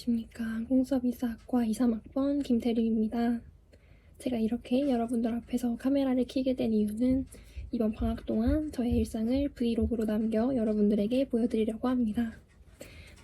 안녕하십니까. 공서비사학과 2, 3학번 김태림입니다. 제가 이렇게 여러분들 앞에서 카메라를 켜게 된 이유는 이번 방학 동안 저의 일상을 브이로그로 남겨 여러분들에게 보여드리려고 합니다.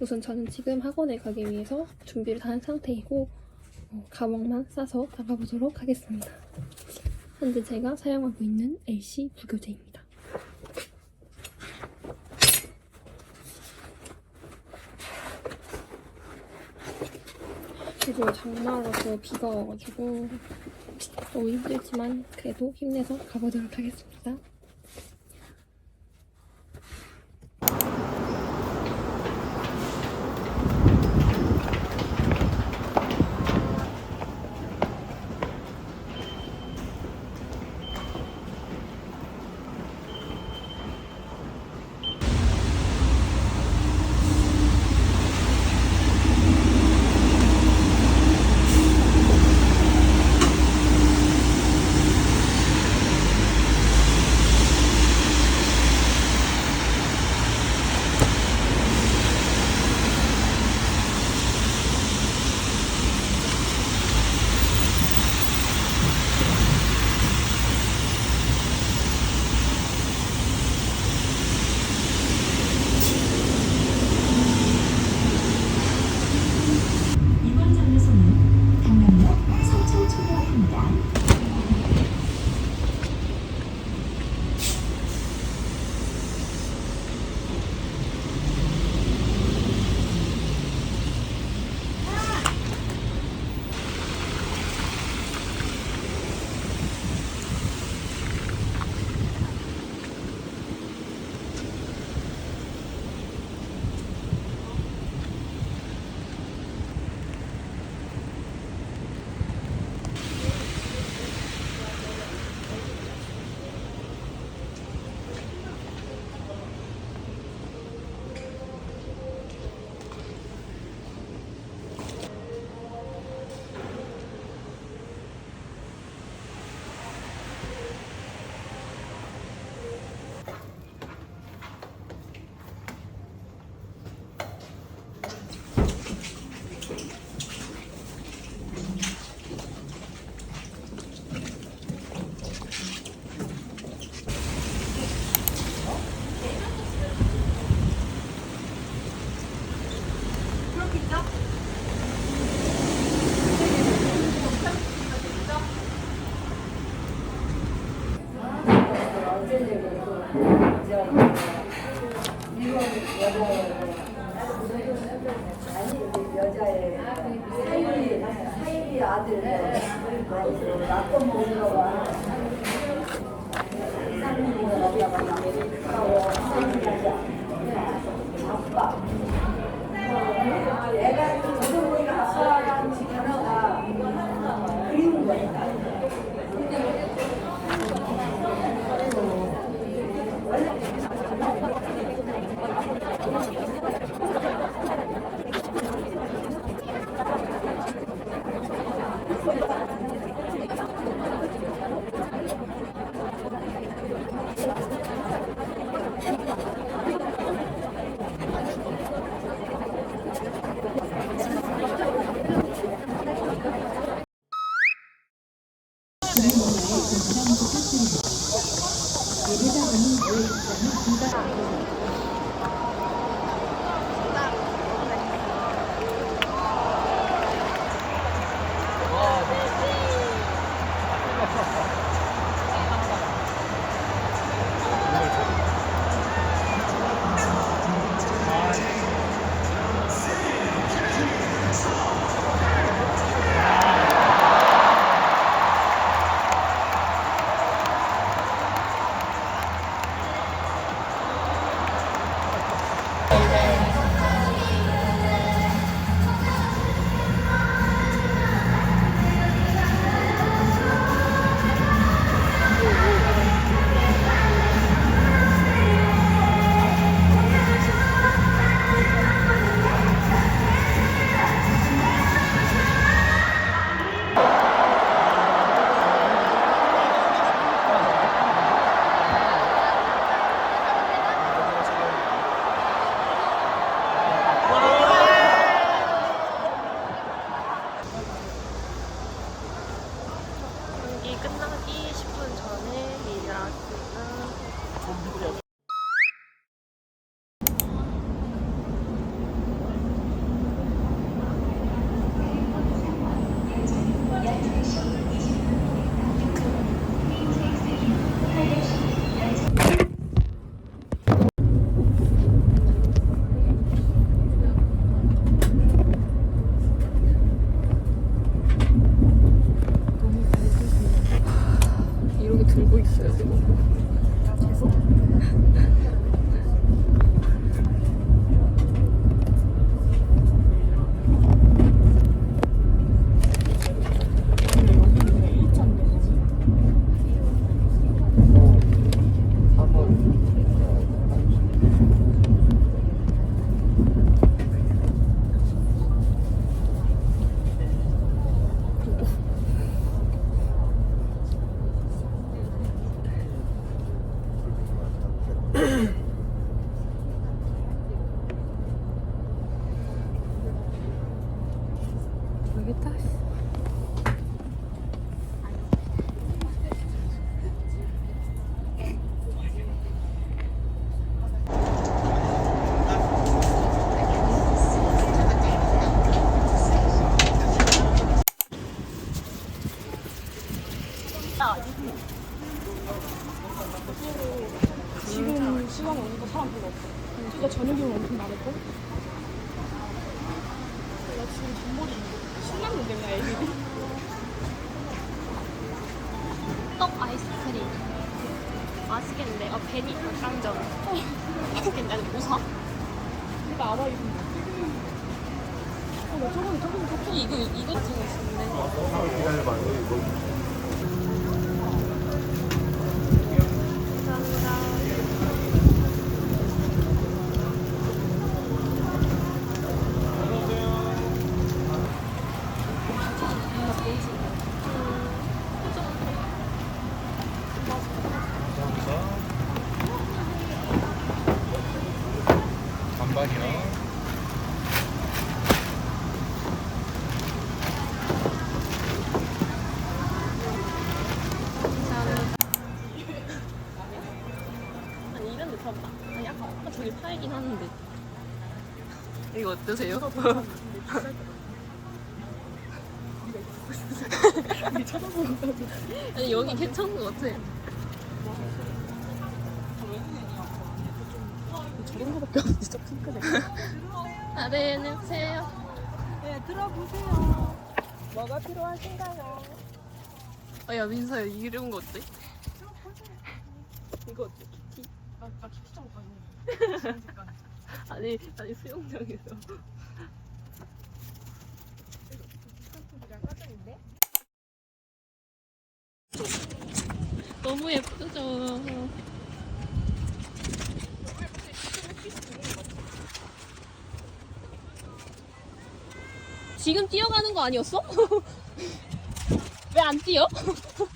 우선 저는 지금 학원에 가기 위해서 준비를 다 한 상태이고 어, 가방만 싸서 나가보도록 하겠습니다. 현재 제가 사용하고 있는 LC 부교재입니다. 그리고 장마라서 비가 와가지고 너무 힘들지만 그래도 힘내서 가보도록 하겠습니다. 네. 지금 시간 오니까 사람 별로 없어. 진짜 저녁이면 엄청 많을걸? 나 지금 전보리 신났는데 나 애기들. 떡 아이스크림 맛있겠는데 어 베니 닭강정 맛있겠는데 아니 뭐 사? 내가 알아 이거. 어, 나 저번에 저번에 저번에 이거 이거 있었는데 반반이요. 어떠세요? 아니 여기 괜찮은 것 같아 저런 거밖에 없어. 진짜 핑크색. 아, 네, 안녕하세요 네, 들어보세요. 뭐가 필요하신가요? 어, 야 민서야 이런 거 어때? 이거 어때? 키티? 아, 아 키티장 가요. 아니 아니 수영장에서 너무 예쁘죠 지금 뛰어가는 거 아니었어? 왜 안 뛰어?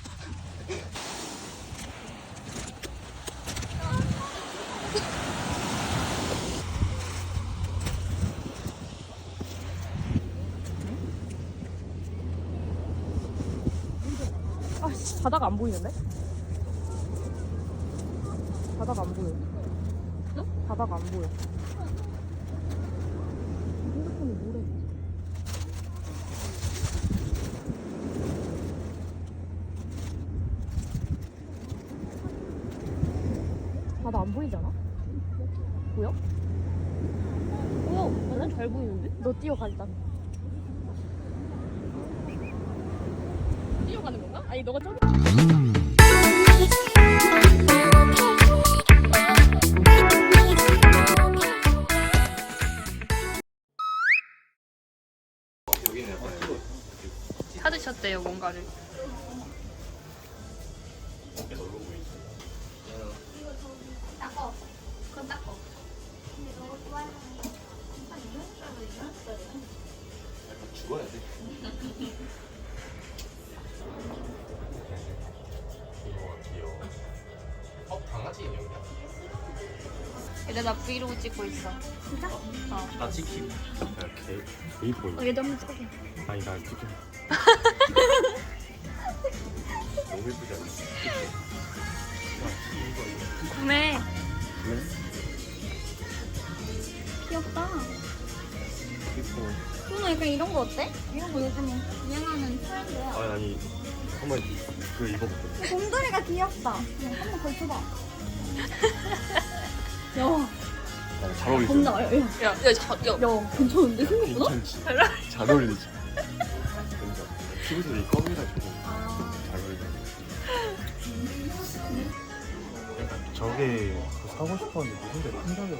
바다가 안 보이는데? 바다가 안 보여. 바다가 안 보여. 핸드폰이 뭐래? 바다 안 보이지 않아? 보여? 오 완전 잘 보이는데? 너 뛰어가 일단. 뛰어가는 건가? 아니 너가 저기 찾으셨대요 뭔가를 나 브이로그 찍고 있어 나 치킨. 야, 개, 개 이뻐. 얘 너무 착해 아니, 나 치킨. 너무 예쁘지 않아? 구매 왜? 귀엽다. 이뻐. 누나 약간 이런 거 어때? 이런 거 요즘에 유행하는 트렌드야. 아, 아니, 한번 그 입어볼게. 곰돌이가 귀엽다. 한번 걸쳐봐. 야, 어, 잘 어울리지? 겁나. 야, 야, 야야 야, 야, 괜찮은데 생각보다? 괜찮지? 잘 어울리지? 그러니까 피부색이 검해가지고 잘 어울리지? 저게 사고 싶었는데 무슨 데 큰다고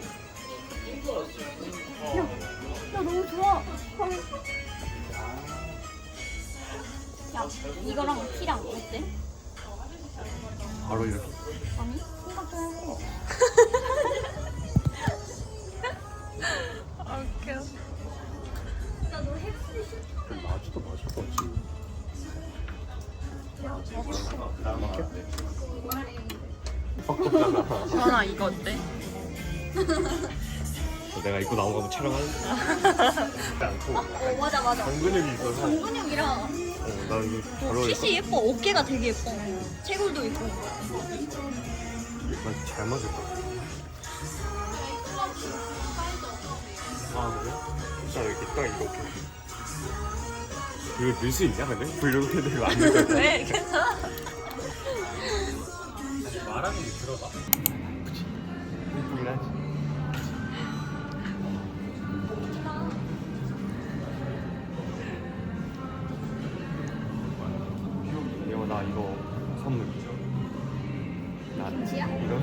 야, 너무 좋아. 헐. 야, 이거랑 티랑 어때? 바로 이렇게 아니, 생각 좀 해보. 아 웃겨 나너 헬스 좀 마주도 마실 것 같지 주원아 이거 어때? 내가 입고 나온 거 한번 촬영하는데 안 많고 어 맞아 맞아. 당근육이 있어서 어, 근육이랑 나 이거 잘 어울려 핏이 예뻐. 어깨가 되게 예뻐. 채굴도 있고. 난잘 맞을 것 같아 아 그래? 진짜 이렇게 딱 이렇게 이거 넣을 수 있냐 근데? 브이로그 했는데 이거 안될 것 같아 왜? 괜찮아? 말하는 게 들어가? 그치 예쁘긴 하지 이거 나 이거 선물 나 김치야? 이러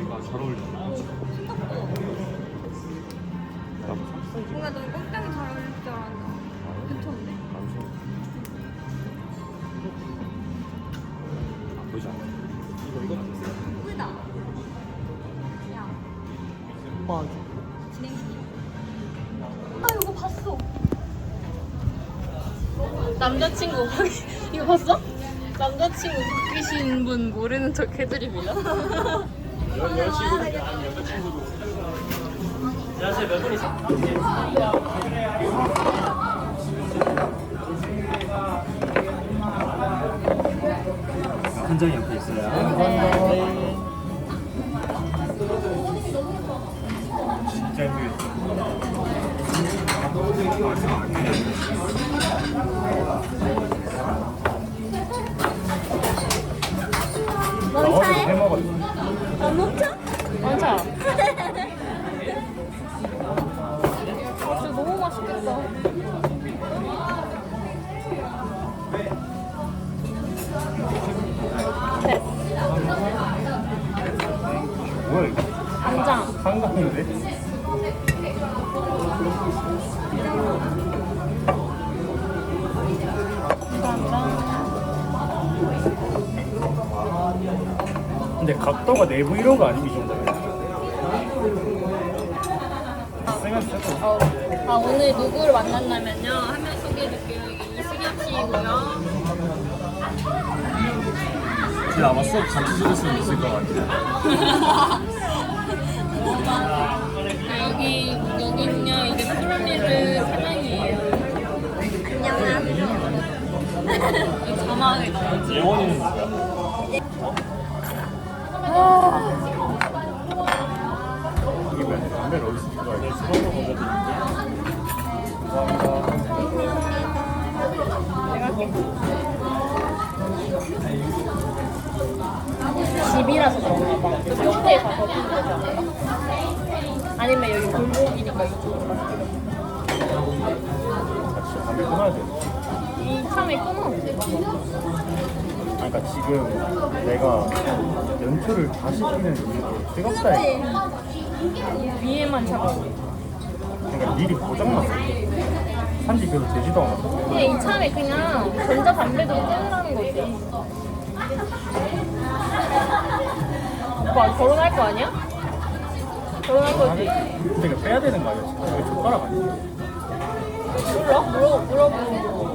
뿌리가 잘 샀어 뭔가 너무 꽁땅이 잘 어울릴 줄 알았는데 괜찮네. 안 써. 나쁘지 않아 이거 이거 이쁘다. 야빠 진행 중이야. 아 이거 봤어. 남자친구 확인 이거 봤어? 남자친구 바뀌신 분 모르는 척 해드립니다. 한 장이 옆에 있어요. 진짜 힘들겠다. 근데 각도가 내부 이런 거 아니면 이 해도 어, 아 오늘 누구를 만났냐면요. 한 명 소개해줄게요. 이게 이수겸 씨이고요. 제가 아마 수업 같이 들었으면 있을 것 같아요. 여기 여기는요. 이제 푸르미르 사장이에요. 안녕하세요. 이 자막에 누구야? 이게 뭐야? 집이라서 그런가 봐. 좀 옆에 가서 거지 않을까? 아니면 여기 골목이니까 이쪽으로 가서. 이 참에 끊어. 그러니까 지금 내가 연초를 다시 피는 이유가 뜨겁다 했 위에만 차가워. 그러니까 일이 고장났어. 산지 별로 되지도 않았어. 근데 이 참에 그냥 전자 담배도 끊으라는 거지. 오빠 결혼할 거 아니야? 결혼할 거지. 근데 이거 빼야 되는 거 아니야? 이거 젓가락 아니야? 몰라? 물어, 물어보고.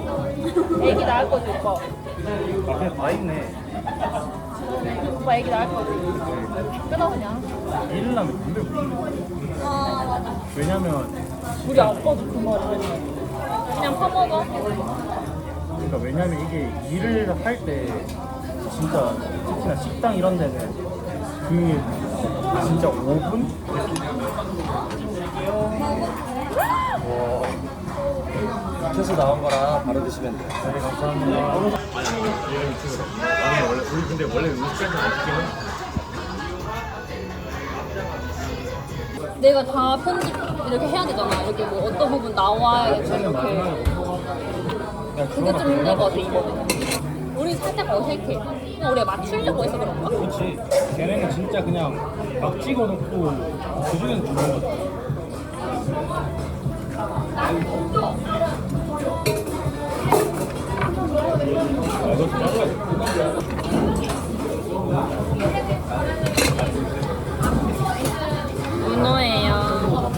애기 낳을 거지, 오빠. 아 그냥 다 있네. 오빠 애기 낳을 거지. 끊어, 그냥. 일을 하면 아 맞아. 왜냐면 우리 아빠도 그 말을 그냥 파먹어. 그러니까 왜냐면 이게 일을 할 때 진짜 특히나 식당 이런 데는 그 진짜 5분? 와 켜서 나온 거라 바로 드시면 돼요. 네, 감사합니다. 원래, 우리 근데 원래 음식에서 어떻게 해? 내가 다 편집 이렇게 해야 되잖아. 이렇게 뭐 어떤 부분 나와야겠다, 이렇게. 그게 좀 힘들 것 같아, 이거는. 우리 살짝 어색해. 그냥 우리가 맞추려고 해서 그런가? 그렇지. 걔네는 진짜 그냥 막 찍어놓고 그 중에서 주는 거지. 아, 문어예요.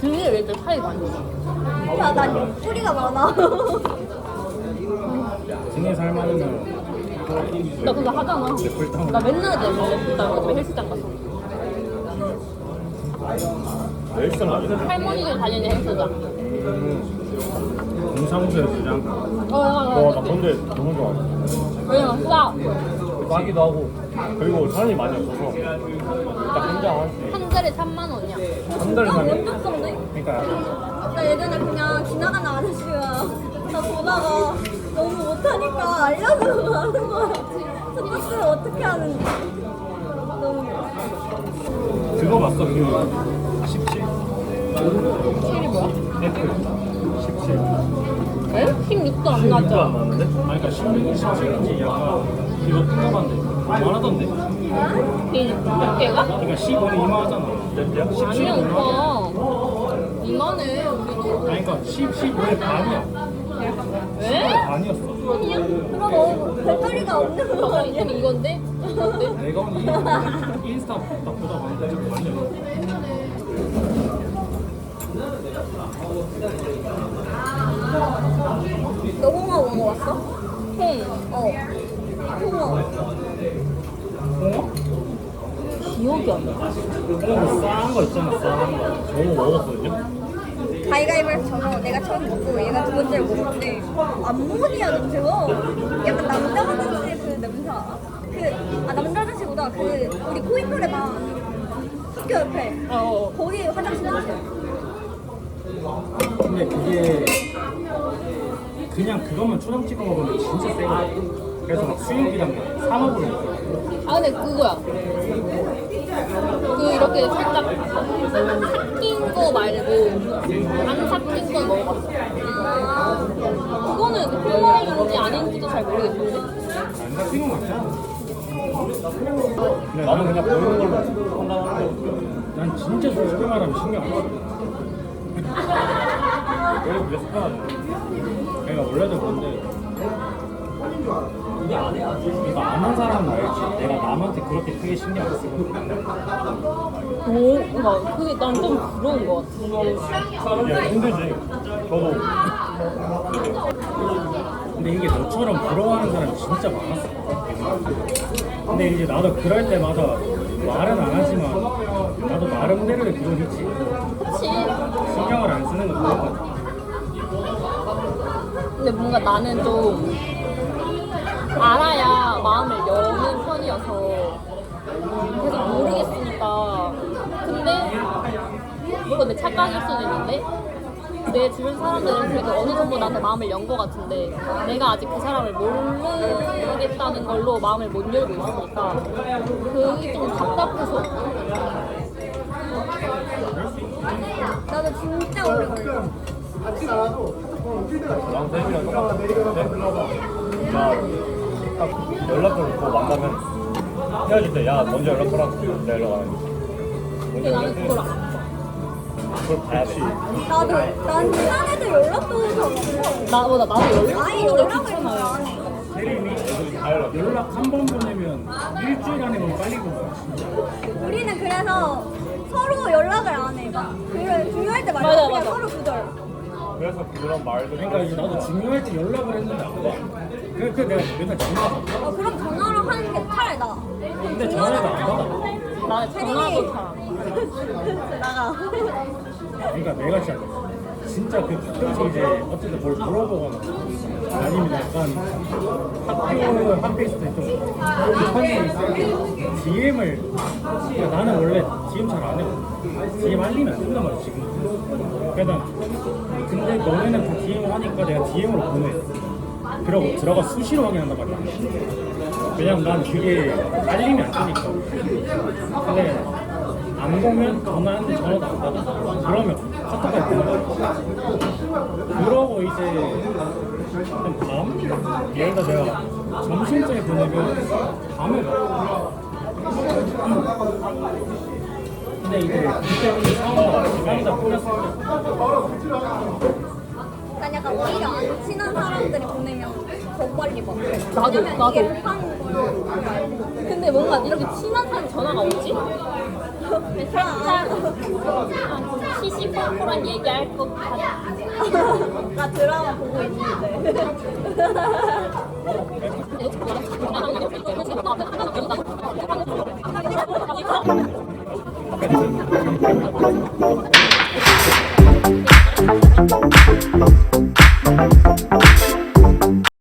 등에 왜 이렇게 살이 많이 나? 야, 난 옆구리가 많아. 등에 살 많으면 나 그거 하잖아. 나 맨날 내 헬스장 가서. 헬스장? 할머니들 다니는 헬스장. 동사무소에서 그냥 어, 어, 와, 어. 나 건데 너무 좋아. 왜냐면 싸. 싸기도 하고 그리고 사람이 많이 없어서 딱 혼자 할수 한 달에 3만 원이야. 한 달에 나 사면 썩네. 그러니까 나 예전에 그냥 지나가는 아저씨가 나 보다가 너무 못하니까 알려주고 하는 거야. 스포츠를 어떻게 하는지. 너무 그거 봤어 그 17? 7이 뭐야? F 17 에? 16도 안 16도 안. 나왔는데? 아니 그러니까 16, 17인지 약간 이거 뚱뚱한데 말하던데 이 두께가? 그러니까 15는 이만하잖아 아니야, 17은 오빠. 이만해, 우리도. 아니 그러니까 10, 15의 반이야 왜? 반이었어 그럼 너무 배터리가 없는 거 저거 아니야? 이건 이건데? 이건데? 내가 오늘 인스타 딱 보다 봤는데 지금 반이야 너 홍어 먹어봤어? 콩. 어. 홍어. 홍어? 기억이 안 나. 홍어 싸한 거 있잖아 싸한 거 저거 먹었거든요 가위가위바위보 져서 내가 처음 먹고 얘가 두 번째를 먹었는데 암모니아 냄새가 약간 남자 화장실 그 냄새 알아? 그, 아 남자 화장실보다 그 우리 코인 노래방 학교 옆에 어, 어. 거기 화장실 냄새 근데 그게 그냥 그것만 초장 찍어 먹으면 진짜 세거든 그래서 막 수육이랑 사 먹으러 먹어 아, 근데 그거야. 그 이렇게 살짝 삭힌 거 말고 안 삭힌 건 먹어봤어. 아, 그거는 홍어인지 아닌지도 잘 모르겠는데. 안 삭히는 거 맞잖아 근데 나는 그냥 보이는 걸로 판단하는 난 진짜 솔직히 말하면 신경 안 써. 왜 그게 습관하지? 내가 원래도 그런데 이거 안한 사람은 알지. 내가 남한테 그렇게 크게 신경 안 쓰거든 오, 뭔가 그게 난 좀 부러운 것 같아. 야 힘들지. 저도. 근데 이게 너처럼 부러워하는 사람이 진짜 많았어. 근데 이제 나도 그럴 때마다 말은 안 하지만 나도 나름대로의 그건 있지. 그치? 신경을 안 쓰는 건 그런 거 같아 근데 뭔가 나는 좀 알아야 마음을 여는 편이어서 계속 모르겠으니까. 근데 물론 내 착각일 수도 있는데 내 주변 사람들은 그래도 어느 정도 나한테 마음을 연 것 같은데 내가 아직 그 사람을 모르겠다는 걸로 마음을 못 열고 있으니까 그게 좀 답답해서. 나도 진짜 오래 걸려 난 쌤이랑 또 만나면 헤어질 때 야 먼저 연락 하라고 내가 연락 근데 나는 그걸 안 해. 그걸 봐야 돼 나도 난 친한 애들 연락도 잘 없어 나보다 나도 아예 연락을 귀찮아요 잘안 해. 대리미 연락 한 번 보내면 일주일 안에 면 빨리 진짜 우리는 그래서 서로 연락을 안 해. 막 그래 중요할 때 말고 맞아, 그냥 맞아. 서로 두절. 그래서 그런 말도 그러니까 이제 나도 중요할 때 연락을 했는데 안 봐. 그래 그 내가 맨날 전화 어 그럼 전화로 하는 게 차라리 나. 근데 전화도 안 받아 나 전화도 해. 나가. 그러니까 내가 진짜 진짜 그 가끔씩 이제 어쨌든 뭘 물어보거나 아니면 약간 학교 학교 있을 때좀 급한 일이 때 DM을 그러니까 나는 원래 DM 잘 안 해. DM 알리면 안 된단 말이야 지금. 그러니까 근데 너네는 다 DM을 하니까 내가 DM으로 보내. 그러고 들어가 수시로 확인한단 말이야. 왜냐면 난 그게 알림이 안 뜨니까. 근데 안 보면 전화하는데 전화도 안 받아. 그러면 카톡까지 보내. 그러고 이제 한 밤? 들어 내가 점심쯤에 보내면 밤에 봐. 근데 이제 그때 그 상황과 시간이다 끝났을 때난 약간 오히려 안 친한 사람들이 보내면 더 빨리 봐. 나도, 나도. 이게 급한 걸 알고. 근데 뭔가 이렇게 친한 사람 전화가 오지? 살짝 시시콜콜한 얘기할 것 같아. 나 드라마 보고 있는데.